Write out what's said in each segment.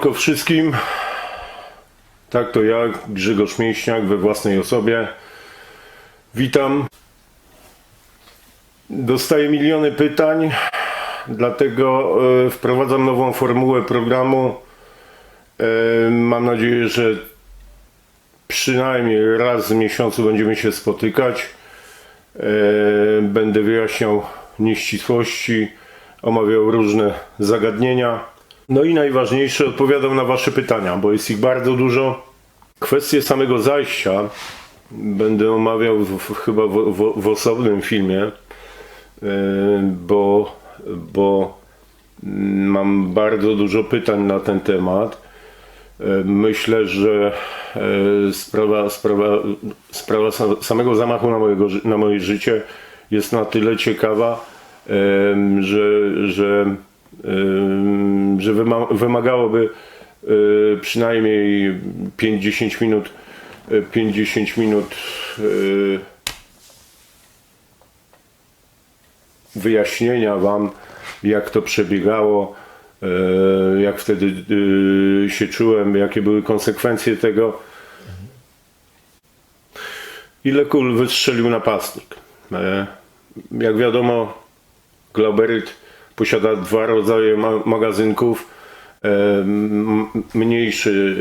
Siemanko wszystkim. Tak to ja, Grzegorz Mięśniak we własnej osobie. Witam. Dostaję miliony pytań, dlatego e, wprowadzam nową formułę programu. E, Mam nadzieję, że przynajmniej raz w miesiącu będziemy się spotykać. E, Będę wyjaśniał nieścisłości, omawiał różne zagadnienia. No i najważniejsze, odpowiadam na Wasze pytania, bo jest ich bardzo dużo. Kwestię samego zajścia będę omawiał w, chyba w, w, w osobnym filmie, e, bo, bo mam bardzo dużo pytań na ten temat. E, Myślę, że e, sprawa, sprawa, sprawa sa- samego zamachu na, mojego, na moje życie jest na tyle ciekawa, że, że, że wyma- wymagałoby e, przynajmniej 5-10 minut, 50 minut e, wyjaśnienia Wam, jak to przebiegało, jak wtedy się czułem, jakie były konsekwencje tego. Ile kul wystrzelił napastnik? E, Jak wiadomo, Glauberyt posiada dwa rodzaje ma- magazynków. E, Mniejszy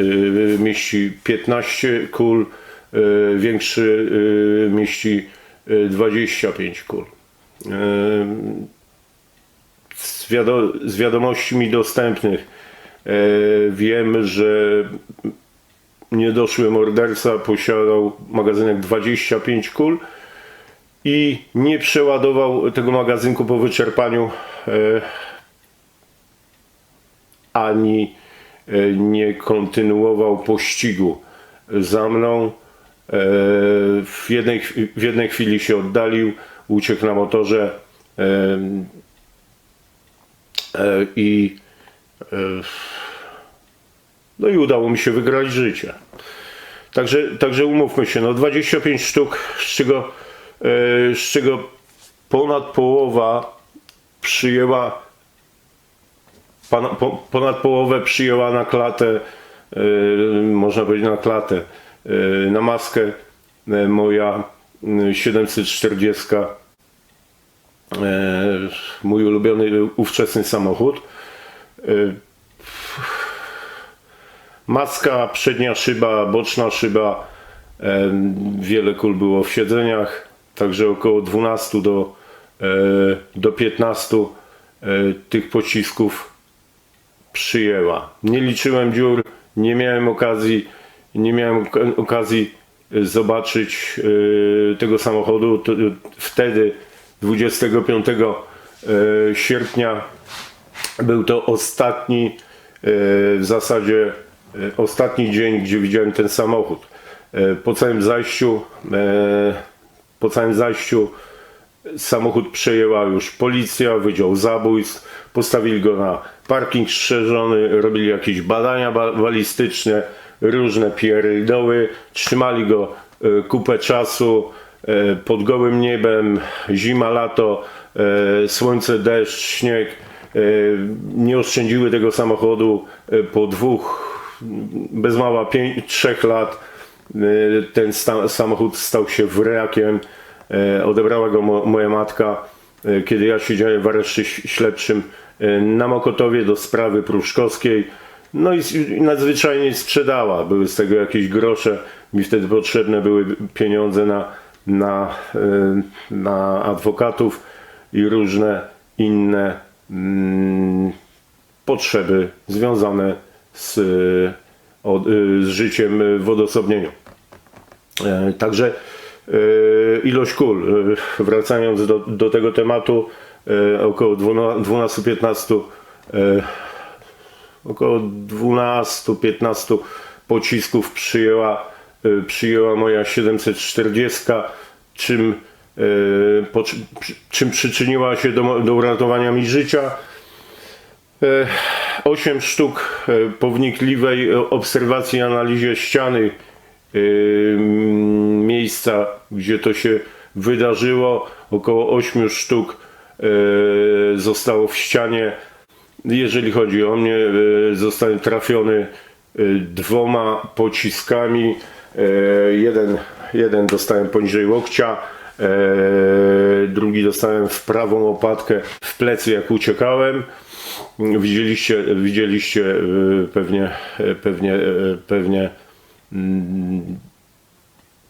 e, mieści 15 kul, e, większy mieści e, 25 kul. Z, wiado- z wiadomości mi dostępnych wiem, że niedoszły morderca posiadał magazynek 25 kul i nie przeładował tego magazynku po wyczerpaniu e, ani e, nie kontynuował pościgu za mną. E, W jednej, w jednej chwili się oddalił, uciekł na motorze i no i udało mi się wygrać życie. Także, także umówmy się, no 25 sztuk, z czego, z czego ponad połowa przyjęła, ponad połowę przyjęła na klatę, e, można powiedzieć na klatę, e, na maskę e, moja e, 740 e, mój ulubiony ówczesny samochód. E, Maska, przednia szyba, boczna szyba, wiele kul było w siedzeniach, także około 12 do, e, do 15 e, tych pocisków przyjęła. Nie liczyłem dziur, nie miałem okazji, nie miałem ok- okazji e, zobaczyć tego samochodu. Wtedy 25 e, sierpnia był to ostatni, w zasadzie ostatni dzień, gdzie widziałem ten samochód. Po całym zajściu, po całym zajściu samochód przejęła już policja, Wydział Zabójstw, postawili go na parking strzeżony, robili jakieś badania ba- balistyczne, różne pierdoły, trzymali go e, kupę czasu e, pod gołym niebem, zima, lato, e, słońce, deszcz, śnieg. Nie oszczędziły tego samochodu po dwóch, bez mała pięć, trzech lat. E, Ten samochód stał się wrakiem. E, Odebrała go mo- moja matka, e, kiedy ja siedziałem w areszcie śledczym na Mokotowie do sprawy pruszkowskiej. No i i nadzwyczajnie sprzedała. Były z tego jakieś grosze. Mi wtedy potrzebne były pieniądze na, na, na adwokatów i różne inne mm, potrzeby związane z, od, z życiem w odosobnieniu. E, Także e, ilość kul, e, wracając do, do tego tematu, około 12-15 e, około 12-15 pocisków przyjęła, przyjęła moja 740, czym, po, czym przyczyniła się do, do uratowania mi życia. 8 sztuk po wnikliwej obserwacji i analizie ściany miejsca, gdzie to się wydarzyło, około 8 sztuk e, zostało w ścianie. Jeżeli chodzi o mnie, e, zostałem trafiony e, dwoma pociskami. Jeden, jeden dostałem poniżej łokcia, drugi dostałem w prawą łopatkę w plecy jak uciekałem. Widzieliście, widzieliście pewnie, pewnie, pewnie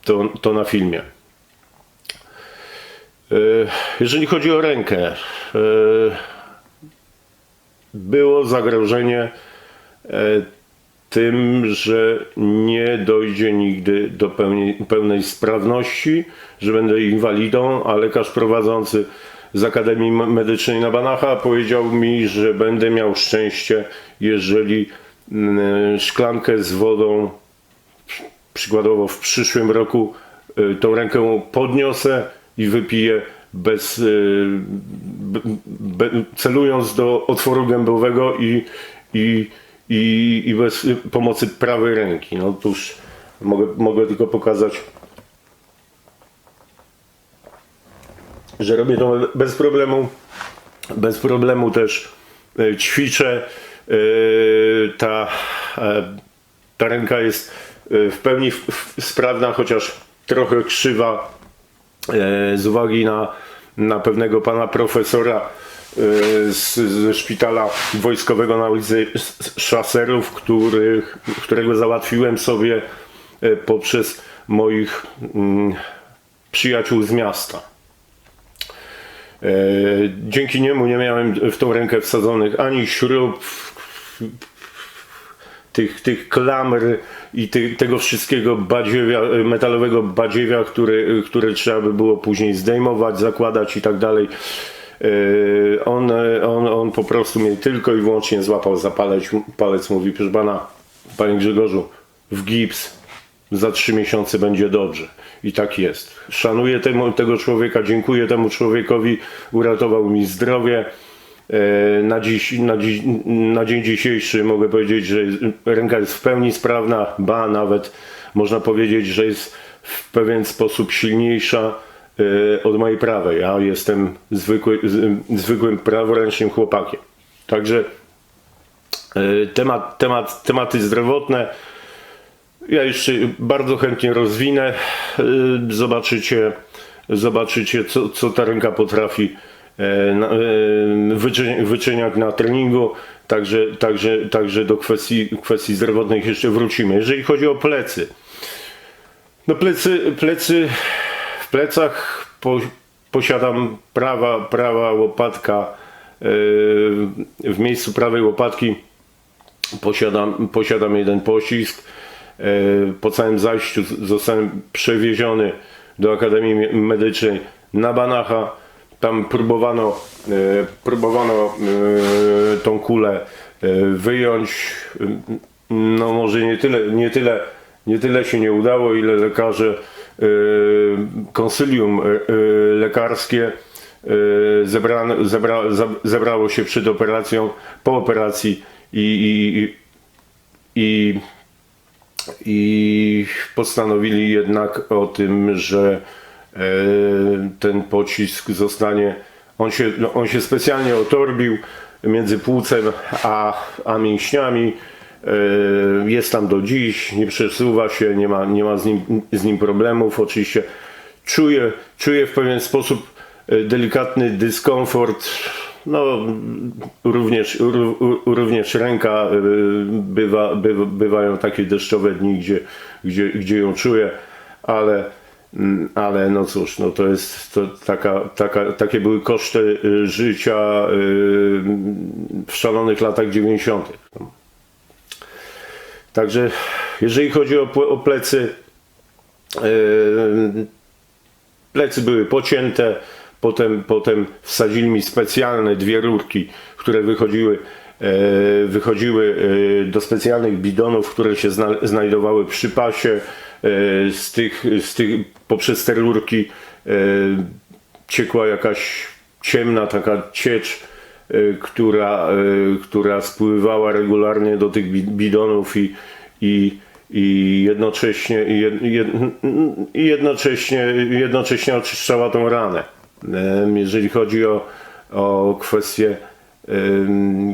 to, to na filmie. E, Jeżeli chodzi o rękę, e, było zagrożenie e, tym, że nie dojdzie nigdy do pełnej, pełnej sprawności, że będę inwalidą, a lekarz prowadzący z Akademii Medycznej na Banacha powiedział mi, że będę miał szczęście, jeżeli szklankę z wodą przykładowo w przyszłym roku y, tą rękę podniosę i wypiję bez, y, be, celując do otworu gębowego i, i, i, i bez pomocy prawej ręki. No tuż mogę, mogę tylko pokazać, że robię to bez problemu. Bez problemu też y, ćwiczę. Ta, e, ta ręka jest w pełni sprawna, chociaż trochę krzywa e, z uwagi na, na pewnego pana profesora e, z, ze szpitala wojskowego na ulicy Szaserów, których, którego załatwiłem sobie e, poprzez moich mm, przyjaciół z miasta. Dzięki niemu nie miałem w tą rękę wsadzonych ani śrub, tych, tych klamr i ty, tego wszystkiego badziewia, metalowego badziewia, które, które trzeba by było później zdejmować, zakładać i tak dalej. E, On, on, on po prostu mnie tylko i wyłącznie złapał za palec, palec mówi, proszę pana, panie Grzegorzu, w gips, za trzy miesiące będzie dobrze. I tak jest. Szanuję temu, tego człowieka, dziękuję temu człowiekowi, uratował mi zdrowie. E, Na, dziś, na, dziś, na dzień dzisiejszy mogę powiedzieć, że ręka jest w pełni sprawna, ba nawet można powiedzieć, że jest w pewien sposób silniejsza e, od mojej prawej. Ja jestem zwykły, zwykłym praworęcznym chłopakiem. Także e, temat, temat, tematy zdrowotne ja jeszcze bardzo chętnie rozwinę. Zobaczycie, zobaczycie co, co ta ręka potrafi e, e, wyczy- wyczyniać na treningu. Także, także, także do kwestii, kwestii zdrowotnych jeszcze wrócimy. Jeżeli chodzi o plecy. No plecy, plecy w plecach po, posiadam prawa, prawa łopatka e, w miejscu prawej łopatki posiadam, posiadam jeden pocisk. Po całym zajściu zostałem przewieziony do Akademii Me- Medycznej na Banacha. Tam próbowano, e, próbowano e, tą kulę e, wyjąć. No może nie tyle, nie tyle, nie tyle się nie udało, ile lekarze, konsylium lekarskie zebrane, zebra, zebrało się przed operacją, po operacji i, i, i, i postanowili jednak o tym, że ten pocisk zostanie, on się, no, on się specjalnie otorbił między płucem a, a mięśniami. E, Jest tam do dziś, nie przesuwa się, nie ma, nie ma z, nim, z nim problemów. Oczywiście czuję, czuję w pewien sposób e, delikatny dyskomfort. No, również, ró- ró- również ręka e, bywa, bywa, bywają takie deszczowe dni, gdzie, gdzie, gdzie ją czuję, ale, ale no cóż, no to jest to taka, taka, takie były koszty e, życia e, w szalonych latach 90. Także jeżeli chodzi o, o plecy, e, plecy były pocięte, potem, potem wsadzili mi specjalne dwie rurki, które wychodziły, wychodziły do specjalnych bidonów, które się zna, znajdowały przy pasie. E, z tych, z tych, poprzez te rurki e, ciekła jakaś ciemna taka ciecz, e, która, która spływała regularnie do tych bi- bidonów i, i, i jednocześnie, jednocześnie, jednocześnie oczyszczała tą ranę. Jeżeli chodzi o, o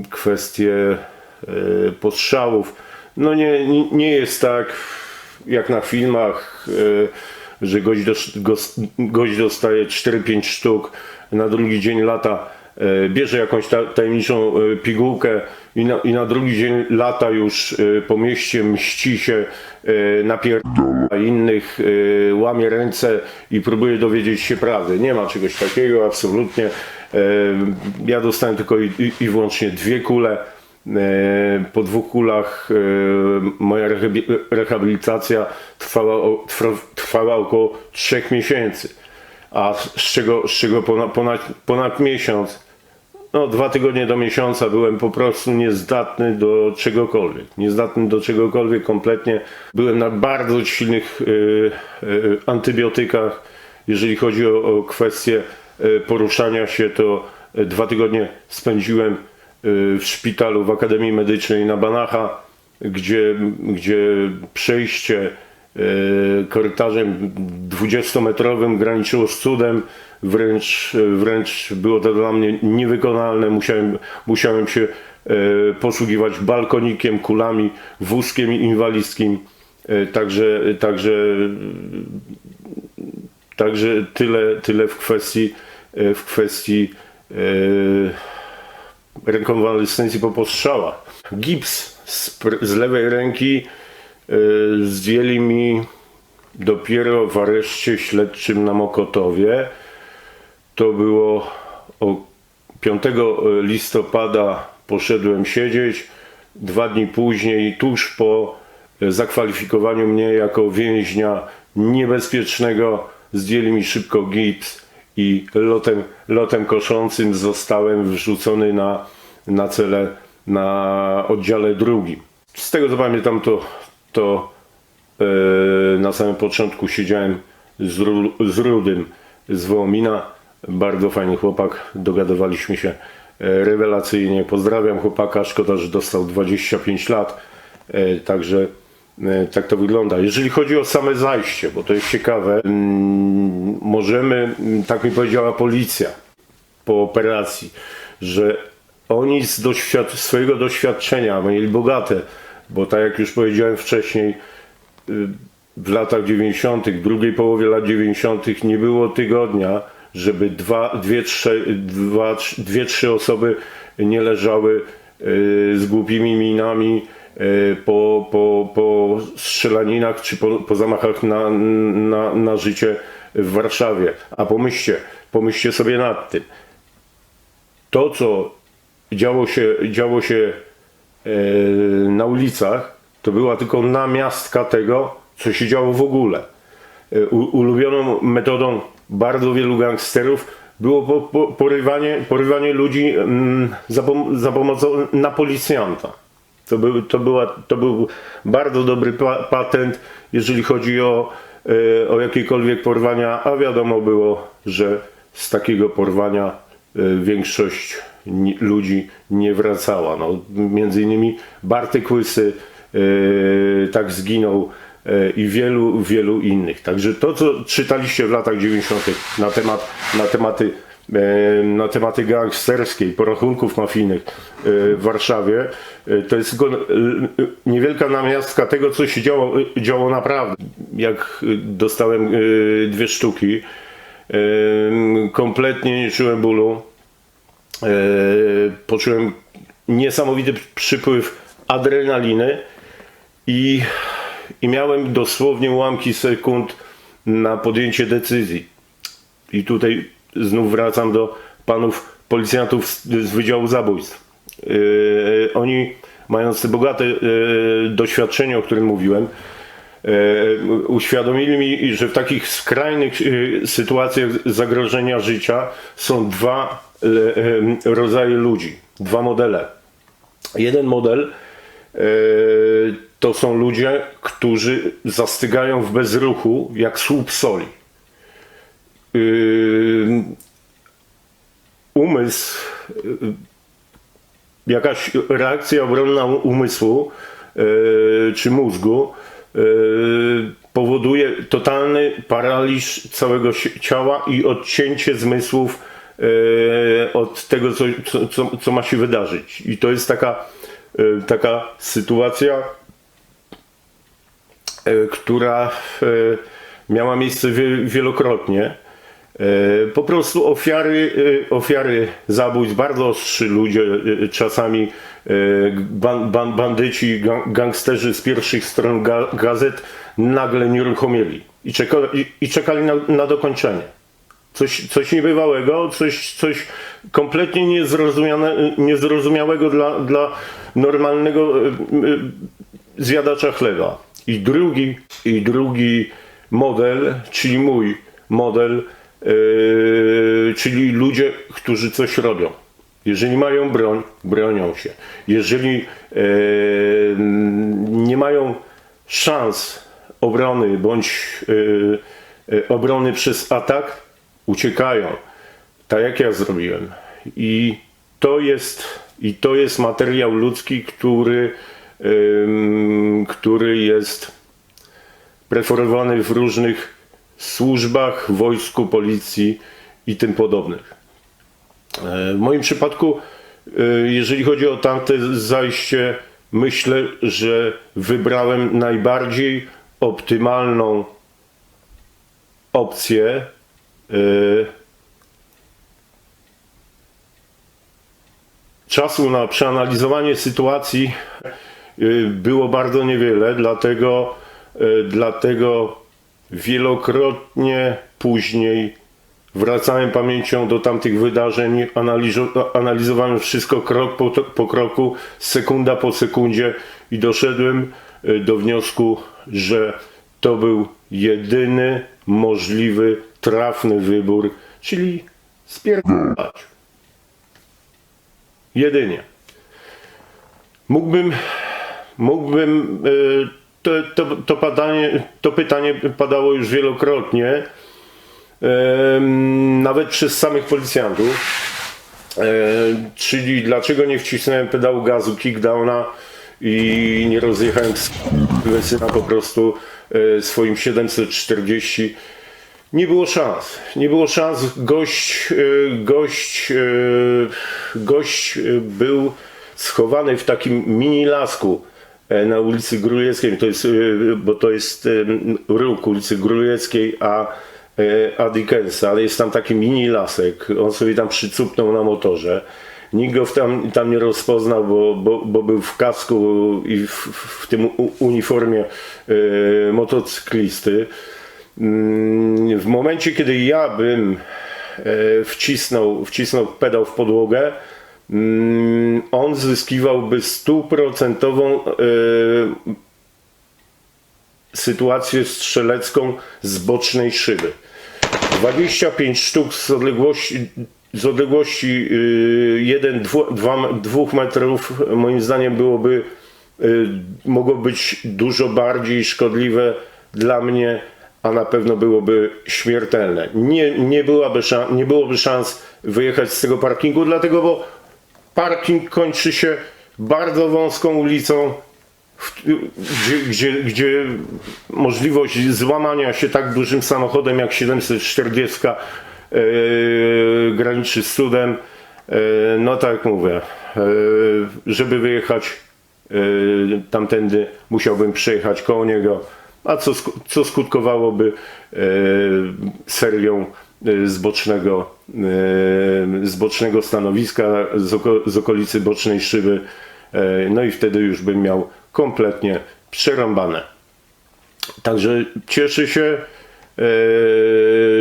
kwestie y, postrzałów. No nie, nie jest tak jak na filmach, y, że gość, dostaje 4-5 sztuk, na drugi dzień lata, y, bierze jakąś ta, tajemniczą y, pigułkę i na, i na drugi dzień lata już po mieście, mści się, napierdala innych, łamie ręce i próbuje dowiedzieć się prawdy. Nie ma czegoś takiego, absolutnie. Ja dostałem tylko i, i, i wyłącznie dwie kule. E, Po dwóch kulach e, moja rehabi- rehabilitacja trwała, trwała około trzech miesięcy, a z czego, z czego ponad, ponad, ponad miesiąc, no dwa tygodnie do miesiąca byłem po prostu niezdatny do czegokolwiek. Niezdatny do czegokolwiek kompletnie. Byłem na bardzo silnych e, antybiotykach. Jeżeli chodzi o, o kwestię poruszania się, to dwa tygodnie spędziłem w szpitalu w Akademii Medycznej na Banacha, gdzie, gdzie przejście e, korytarzem 20-metrowym graniczyło z cudem, wręcz, wręcz było to dla mnie niewykonalne. Musiałem, musiałem się e, posługiwać balkonikiem, kulami, wózkiem inwalidzkim. Także, także Także tyle, tyle w kwestii, w kwestii rekonwalescencji po postrzałach. Gips z, z lewej ręki e, zdjęli mi dopiero w areszcie śledczym na Mokotowie. To było o 5 listopada poszedłem siedzieć. Dwa dni później, tuż po zakwalifikowaniu mnie jako więźnia niebezpiecznego, zdjęli mi szybko gips i lotem, lotem koszącym zostałem wrzucony na, na cele na oddziale drugim. Z tego co pamiętam, to, to e, na samym początku siedziałem z, Ru, z Rudym z Wołomina. Bardzo fajny chłopak, dogadywaliśmy się e, rewelacyjnie. Pozdrawiam chłopaka, szkoda, że dostał 25 lat. E, Także tak to wygląda. Jeżeli chodzi o same zajście, bo to jest ciekawe, mm, możemy, mm, tak mi powiedziała policja po operacji, że oni z doświad- swojego doświadczenia mieli bogate, bo tak jak już powiedziałem wcześniej, y, w latach 90., drugiej połowie lat 90. nie było tygodnia, żeby dwa, dwie, trzy, dwa, dwie, trzy osoby nie leżały y, z głupimi minami po, po, po strzelaninach czy po, po zamachach na, na, na życie w Warszawie. A pomyślcie, pomyślcie sobie nad tym. To, co działo się, działo się e, na ulicach, to była tylko namiastka tego, co się działo w ogóle. E, U, ulubioną metodą bardzo wielu gangsterów było po, po, porywanie, porywanie ludzi mm, za, pom- za pomocą na policjanta. To był, to, była, to był bardzo dobry pa, patent, jeżeli chodzi o, e, o jakiekolwiek porwania, a wiadomo było, że z takiego porwania e, większość ni- ludzi nie wracała. No, między innymi Bartek Łysy e, tak zginął i wielu, wielu innych. Także to, co czytaliście w latach 90. na, temat, na tematy na tematy gangsterskiej, porachunków mafijnych e, w Warszawie, e, to jest tylko e, e, niewielka namiastka tego, co się działo, e, działo naprawdę. Jak e, dostałem e, dwie sztuki, e, kompletnie nie czułem bólu. E, Poczułem niesamowity przypływ adrenaliny i, i miałem dosłownie ułamki sekund na podjęcie decyzji. I tutaj znów wracam do panów policjantów z, z Wydziału Zabójstw. Yy, oni, mając te bogate yy, doświadczenie, o którym mówiłem, yy, uświadomili mi, że w takich skrajnych yy, sytuacjach zagrożenia życia są dwa yy, yy, rodzaje ludzi, dwa modele. Jeden model e, to są ludzie, którzy zastygają w bezruchu jak słup soli. Yy, Umysł, yy, jakaś reakcja obronna umysłu yy, czy mózgu powoduje totalny paraliż całego ciała i odcięcie zmysłów od tego, co, co, co, ma się wydarzyć. I to jest taka, taka sytuacja, która miała miejsce wie- wielokrotnie. E, Po prostu ofiary, e, ofiary zabójstw, bardzo ostrzy ludzie, e, czasami ban, ban, bandyci, gang- gangsterzy z pierwszych stron ga, gazet nagle nieruchomieli i, czeka, i, czekali na, na dokończenie. Coś, coś niebywałego, coś, coś kompletnie niezrozumiałego dla, dla normalnego zjadacza chleba. I drugi, i drugi model, czyli mój model, czyli ludzie, którzy coś robią. Jeżeli mają broń, bronią się. Jeżeli yy, nie mają szans obrony bądź yy, yy, obrony przez atak, uciekają. Tak jak ja zrobiłem. I to jest, i to jest materiał ludzki, który, który jest preferowany w różnych służbach, wojsku, policji i tym podobnych. E, W moim przypadku, e, jeżeli chodzi o tamte zajście, myślę, że wybrałem najbardziej optymalną opcję. e, Czasu na przeanalizowanie sytuacji było bardzo niewiele, dlatego, dlatego wielokrotnie później wracałem pamięcią do tamtych wydarzeń, analizo- analizowałem wszystko krok po, po kroku, sekunda po sekundzie i doszedłem y, do wniosku, że to był jedyny możliwy, trafny wybór, czyli spierdalać. Jedynie. Mógłbym, mógłbym, y, to, to, to, to pytanie padało już wielokrotnie, nawet przez samych policjantów. Czyli dlaczego nie wcisnąłem pedału gazu kickdowna i nie rozjechałem syna po prostu e, swoim 740 nie było szans. Nie było szans. Gość, e, gość, e, gość był schowany w takim mini lasku na ulicy Grujeckiej. To jest, e, bo to jest e, róg ulicy Grujeckiej, a, e, a Dickensa, ale jest tam taki mini lasek. On sobie tam przycupnął na motorze. Nikt go tam, tam nie rozpoznał, bo, bo, bo był w kasku i w, w tym uniformie e, motocyklisty. Mm, W momencie, kiedy ja bym e, wcisnął, wcisnął pedał w podłogę, on zyskiwałby stuprocentową e, sytuację strzelecką z bocznej szyby. 25 sztuk z odległości, z odległości 1-2 metrów moim zdaniem byłoby y, mogło być dużo bardziej szkodliwe dla mnie, a na pewno byłoby śmiertelne. Nie, nie, byłaby szans, nie byłoby szans wyjechać z tego parkingu, dlatego bo parking kończy się bardzo wąską ulicą, gdzie, gdzie, gdzie możliwość złamania się tak dużym samochodem jak 740 e, graniczy z cudem. E, no tak mówię, e, żeby wyjechać e, tamtędy musiałbym przejechać koło niego, a co, co skutkowałoby e, serią z bocznego, e, z bocznego stanowiska, z, oko, z okolicy bocznej szyby. E, No i wtedy już bym miał kompletnie przerąbane. Także cieszę się,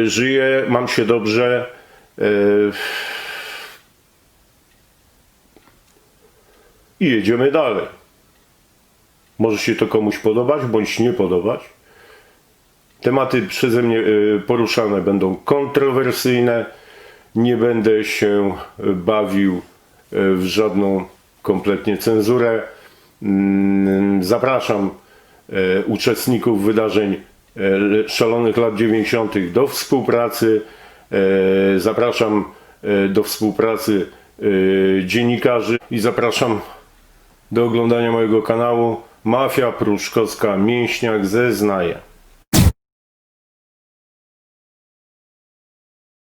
żyję, mam się dobrze. I jedziemy dalej. Może się to komuś podobać, bądź nie podobać. Tematy przeze mnie e, poruszane będą kontrowersyjne. Nie będę się bawił e, w żadną kompletnie cenzurę. Mm, Zapraszam uczestników wydarzeń szalonych lat 90. do współpracy. Zapraszam do współpracy dziennikarzy i zapraszam do oglądania mojego kanału Mafia Pruszkowska Mięśniak zeznaje.